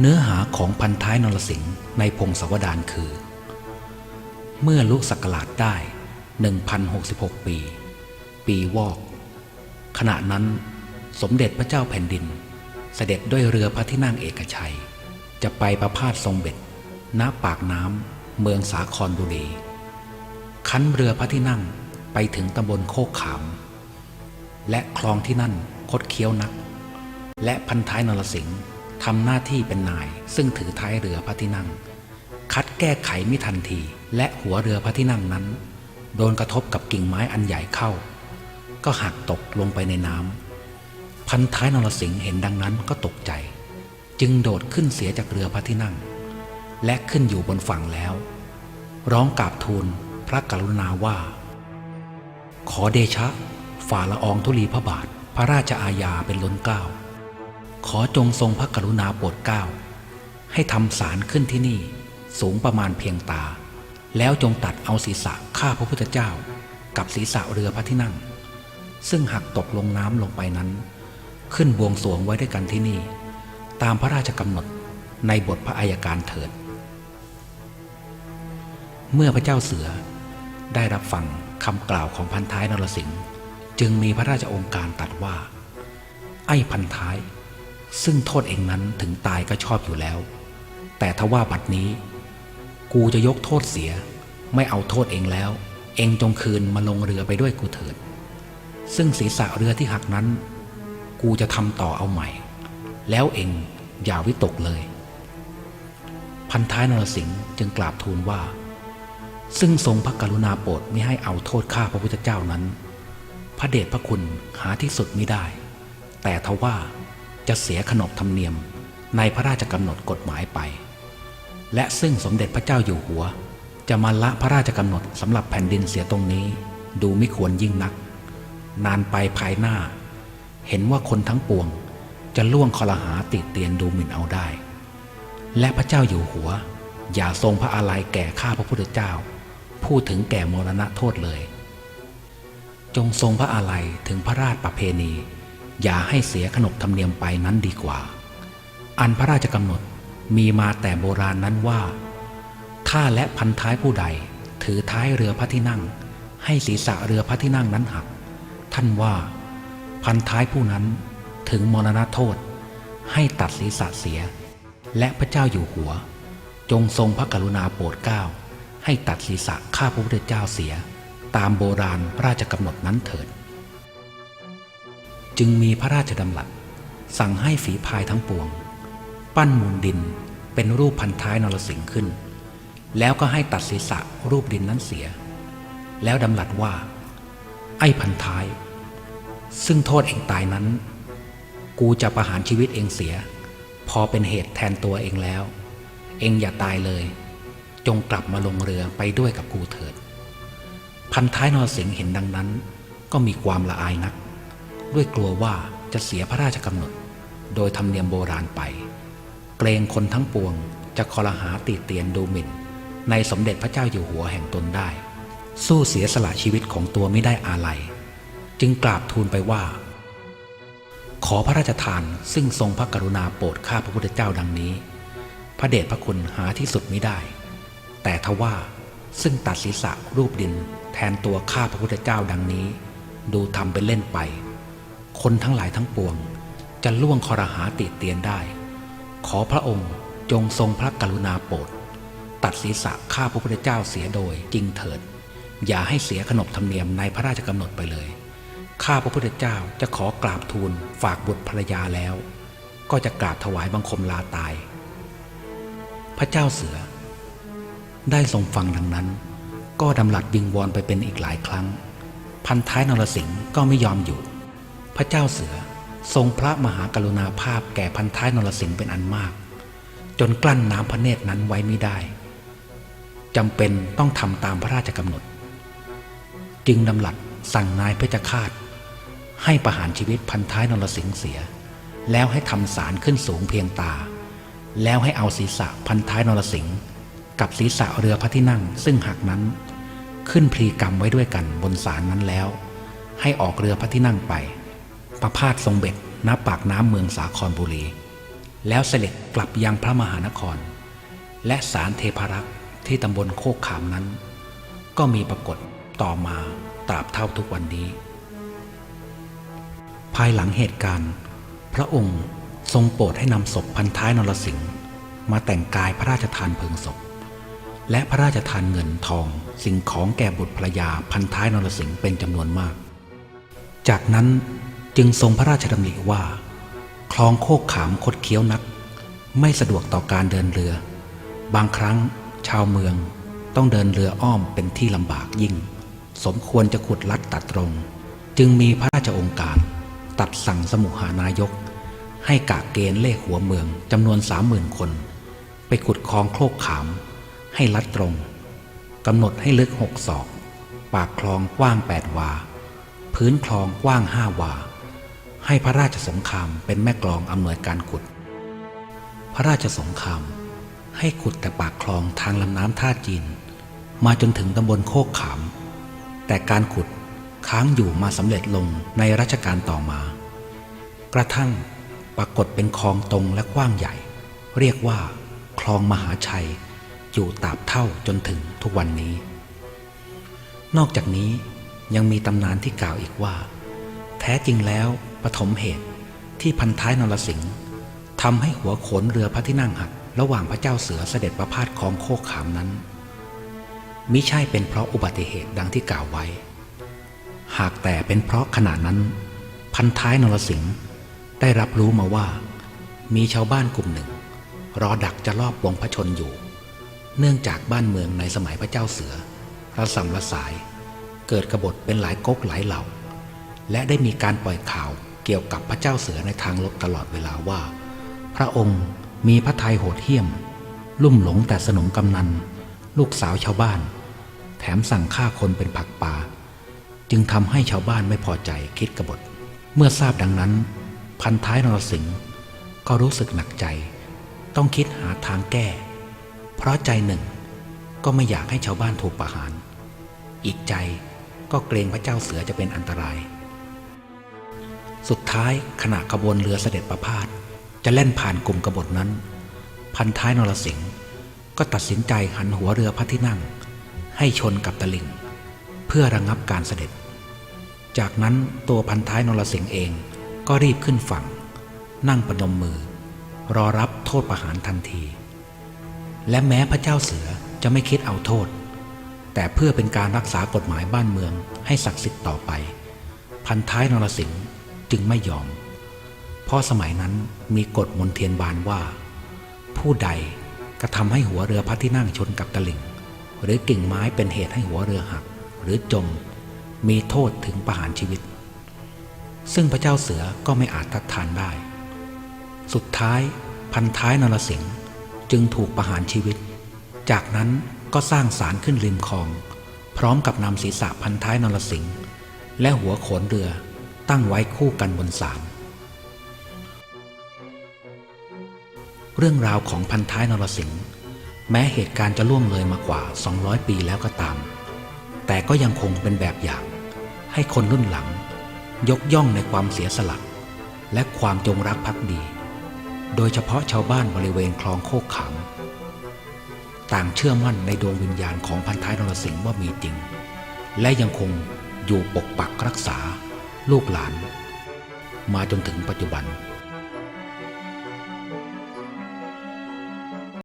เนื้อหาของพันท้ายนรสิงห์ในพงศวดารคือ เมื่อลุกศักราชได้ 1066 ปี ปีวอก ขณะนั้นสมเด็จพระเจ้าแผ่นดิน เสด็จด้วยเรือพระที่นั่งเอกชัย จะไปประพาสทรงเบ็ดณปากน้ำเมืองสาครบุรีคันเรือพระที่นั่งไปถึงตำบลโคกขาม และคลองที่นั่นคดเคี้ยวนัก และพันท้ายนรสิงห์ ทำหน้าที่เป็นนาย ซึ่งถือท้ายเรือพระที่นั่ง คัดแก้ไขไม่ทันที และหัวเรือพระที่นั่งนั้น โดนกระทบกับกิ่งไม้อันใหญ่เข้า ก็หักตกลงไปในน้ำพันท้ายนรสิงห์เห็นดังนั้นก็ตกใจ จึงโดดขึ้นเสียจากเรือพระที่นั่ง และขึ้นอยู่บนฝั่งแล้ว ร้องกราบทูลพระกรุณาว่า ขอเดชะ ฝ่าละอองธุลีพระบาท พระราชอาญาเป็นล้นเกล้า ขอจงทรงพระกรุณาโปรดเกล้าให้ทำศาลขึ้นที่นี่สูงประมาณเพียงตา แล้วจงตัดเอาศีรษะข้าพระพุทธเจ้า กับศีรษะเรือพระที่นั่ง ซึ่งหักตกลงน้ำลงไปนั้น ขึ้นบวงสรวงไว้ด้วยกันที่นี่ ตามพระราชกำหนดในบทพระอัยการเถิด เมื่อพระเจ้าเสือได้รับฟังคำกล่าวของพันท้ายนรสิงห์จึงมีพระราชองค์การตัดว่า ไอ้พันท้าย ซึ่งโทษเองนั้นถึงตายก็ชอบอยู่แล้ว แต่ทว่าบัดนี้ กูจะยกโทษเสีย ไม่เอาโทษเองแล้ว เองจงคืนมาลงเรือไปด้วยกูเถิด ซึ่งศีรษะเรือที่หักนั้น กูจะทำต่อเอาใหม่ แล้วเองอย่าวิตกเลย พันท้ายนรสิงห์จึงกราบทูลว่า ซึ่งทรงพระกรุณาโปรดไม่ให้เอาโทษข้าพระพุทธเจ้านั้น พระเดชพระคุณหาที่สุดมิได้ แต่ทว่า จะเสียขนบธรรมเนียมในพระราชกำหนดกฎหมายไป และซึ่งสมเด็จพระเจ้าอยู่หัว จะมาละพระราชกำหนดสำหรับแผ่นดินเสียตรงนี้ ดูไม่ควรยิ่งนัก นานไปภายหน้า เห็นว่าคนทั้งปวงจะล่วงคอรหาติดเตียนดูหมิ่นเอาได้ และพระเจ้าอยู่หัว อย่าทรงพระอาลัยแก่ข้าพระพุทธเจ้า พูดถึงแก่มรณะโทษเลย จงทรงพระอาลัยถึงพระราชประเพณี อย่าให้เสียขนบธรรมเนียมไปนั้นดีกว่า อันพระราชกำหนดมีมาแต่โบราณนั้นว่า ถ้าและพันท้ายผู้ใด ถือท้ายเรือพระที่นั่ง ให้ศีรษะเรือพระที่นั่งนั้นหัก ท่านว่า พันท้ายผู้นั้นถึงมรณะโทษ ให้ตัดศีรษะเสีย และพระเจ้าอยู่หัว จงทรงพระกรุณาโปรดเกล้าให้ตัดศีรษะข้าพระพุทธเจ้าเสีย ตามโบราณพระราชกำหนดนั้นเถิด จึงมีพระราชดำรัสสั่งให้ฝีพายทั้งปวง ปั้นมูลดินเป็นรูปพันท้ายนรสิงห์ขึ้น แล้วก็ให้ตัดศีรษะรูปดินนั้นเสีย แล้วดำรัสว่า ไอ้พันท้าย ซึ่งโทษเองตายนั้น กูจะประหารชีวิตเองเสีย พอเป็นเหตุแทนตัวเองแล้ว เองอย่าตายเลย จงกลับมาลงเรือไปด้วยกับกูเถิด พันท้ายนรสิงห์เห็นดังนั้น ก็มีความละอายนัก ด้วยกลัวว่าจะเสียพระราชกำหนด โดยธรรมเนียมโบราณไป เกรงคนทั้งปวงจะคอรหาติเตียนดูหมิ่น ในสมเด็จพระเจ้าอยู่หัวแห่งตนได้ สู้เสียสละชีวิตของตัวไม่ได้อาลัย จึงกราบทูลไปว่า ขอพระราชทานซึ่งทรงพระกรุณาโปรดข้าพระพุทธเจ้าดังนี้ พระเดชพระคุณหาที่สุดไม่ได้ แต่ทว่าซึ่งตัดศีรษะรูปดินแทนตัวข้าพระพุทธเจ้าดังนี้ ดูทำเป็นเล่นไป คนทั้งหลายทั้งปวง จะล่วงคอรหาติเตียนได้ ขอพระองค์จงทรงพระกรุณาโปรดตัดศีรษะข้าพระพุทธเจ้าเสียโดยจริงเถิด อย่าให้เสียขนบธรรมเนียมในพระราชกำหนดไปเลย ข้าพระพุทธเจ้าจะขอกราบทูลฝากบุตรภรรยาแล้ว ก็จะกราบถวายบังคมลาตาย พระเจ้าเสือ ได้ทรงฟังดังนั้น ก็ดำหลัดวิงวอนไปเป็นอีกหลายครั้ง พันท้ายนรสิงห์ก็ไม่ยอมอยู่ พระเจ้าเสือทรงพระมหากรุณาภาพแก่พันท้ายนรสิงห์เป็นอันมาก จนกลั้นน้ำพระเนตรนั้นไว้ไม่ได้จำเป็นต้องทำตามพระราชกำหนด จึงดำหลัดสั่งนายเพชฌฆาต ให้ประหารชีวิตพันท้ายนรสิงห์เสีย แล้วให้ทำสารขึ้นสูงเพียงตา แล้วให้เอาศีรษะพันท้ายนรสิงห์กับศีรษะเรือพระที่นั่ง ซึ่งหักนั้นขึ้นพลีกรรมไว้ด้วยกันบนสารนั้นแล้ว ให้ออกเรือพระที่นั่งไป ประพาสทรงเบ็ดณปากน้ำเมืองสาครบุรี แล้วเสด็จกลับยังพระมหานคร และสารเทพรักษ์ที่ตำบลโคกขามนั้น ก็มีปรากฏต่อมาตราบเท่าทุกวันนี้ ภายหลังเหตุการณ์ พระองค์ทรงโปรดให้นำศพพันท้ายนรสิงห์มาแต่งกายพระราชทานเพลิงศพ และพระราชทานเงินทองสิ่งของแก่บุตรภรยาพันท้ายนรสิงห์เป็นจำนวนมาก จากนั้น จึงทรงพระราชดำริว่า คลองโคกขามคดเคี้ยวนัก ไม่สะดวกต่อการเดินเรือ บางครั้งชาวเมืองต้องเดินเรืออ้อมเป็นที่ลำบากยิ่ง สมควรจะขุดลัดตัดตรง จึงมีพระราชองค์การ ตัดสั่งสมุหานายก ให้กะเกณฑ์เลขหัวเมืองจำนวนสามหมื่นคน ไปขุดคลองโคกขาม ให้ลัดตรงกำหนดให้ลึกหกศอก ปากคลองกว้างแปดวา พื้นคลองกว้างห้าวา ให้พระราชสงครามเป็นแม่กลองอำนวยการขุด พระราชสงครามให้ขุดแต่ปากคลองทางลำน้ำท่าจีน มาจนถึงตำบลโคกขาม แต่การขุดค้างอยู่มาสำเร็จลงในรัชกาลต่อมา กระทั่งปรากฏเป็นคลองตรงและกว้างใหญ่ เรียกว่า คลองมหาชัย อยู่ตาบเท่าจนถึงทุกวันนี้ นอกจากนี้ยังมีตำนานที่กล่าวอีกว่า แท้จริงแล้ว ปฐมเหตุที่พันท้ายนรสิงห์ทำให้หัวโขนเรือพระที่นั่งหัก ระหว่างพระเจ้าเสือเสด็จประพาสคลองโคกขามนั้นมิใช่เป็นเพราะอุบัติเหตุดังที่กล่าวไว้ หากแต่เป็นเพราะขณะนั้น พันท้ายนรสิงห์ได้รับรู้มาว่า มีชาวบ้านกลุ่มหนึ่ง รอดักจะลอบวงพระชนอยู่ เนื่องจากบ้านเมืองในสมัยพระเจ้าเสือระสำระสาย เกิดกบฏเป็นหลายก๊กหลายเหล่า และได้มีการปล่อยข่าว เกี่ยวกับพระเจ้าเสือในทางลบตลอดเวลาว่า พระองค์มีพระทัยโหดเหี้ยม ลุ่มหลงแต่สนมกำนัน ลูกสาวชาวบ้าน แถมสั่งฆ่าคนเป็นผักปลาจึงทำให้ชาวบ้านไม่พอใจคิดกบฏ เมื่อทราบดังนั้น พันท้ายนรสิงห์ก็รู้สึกหนักใจ ต้องคิดหาทางแก้ เพราะใจหนึ่ง ก็ไม่อยากให้ชาวบ้านถูกประหาร อีกใจก็เกรงพระเจ้าเสือจะเป็นอันตราย สุดท้ายขณะขบวนเรือเสด็จประพาสจะแล่นผ่านกลุ่มกบฏนั้น พันท้ายนรสิงห์ก็ตัดสินใจหันหัวเรือพระที่นั่ง ให้ชนกับตะลิง เพื่อระงงับการเสด็จ จากนั้นตัวพันท้ายนรสิงห์เองก็รีบขึ้นฝั่ง นั่งประนมมือ รอรับโทษประหารทันที และแม้พระเจ้าเสือจะไม่คิดเอาโทษ แต่เพื่อเป็นการรักษากฎหมายบ้านเมืองให้ศักดิ์สิทธิ์ต่อไป พันท้ายนรสิงห์ จึงไม่ยอม เพราะสมัยนั้นมีกฎมนเทียนบานว่า ผู้ใดกระทำให้หัวเรือพระที่นั่งชนกับตลิ่ง หรือกิ่งไม้เป็นเหตุให้หัวเรือหัก หรือจม มีโทษถึงประหารชีวิต ซึ่งพระเจ้าเสือก็ไม่อาจทัดทานได้ สุดท้ายพันท้ายนรสิงห์จึงถูกประหารชีวิต จากนั้นก็สร้างศาลขึ้นริมคลอง พร้อมกับนำศีรษะพันท้ายนรสิงห์และหัวโขนเรือ ตั้งไว้คู่กันบนศาลเรื่องราวของพันท้ายนรสิงห์แม้เหตุการณ์จะล่วงเลยมากว่า 200 ปีแล้วก็ตาม แต่ก็ยังคงเป็นแบบอย่าง ให้คนรุ่นหลัง ยกย่องในความเสียสละและความจงรักภักดี โดยเฉพาะชาวบ้านบริเวณคลองโคกขามต่างเชื่อมั่นในดวงวิญญาณของพันท้ายนรสิงห์ว่ามีจริง และยังคงอยู่ปกปักรักษา ลูกหลาน มาจนถึงปัจจุบัน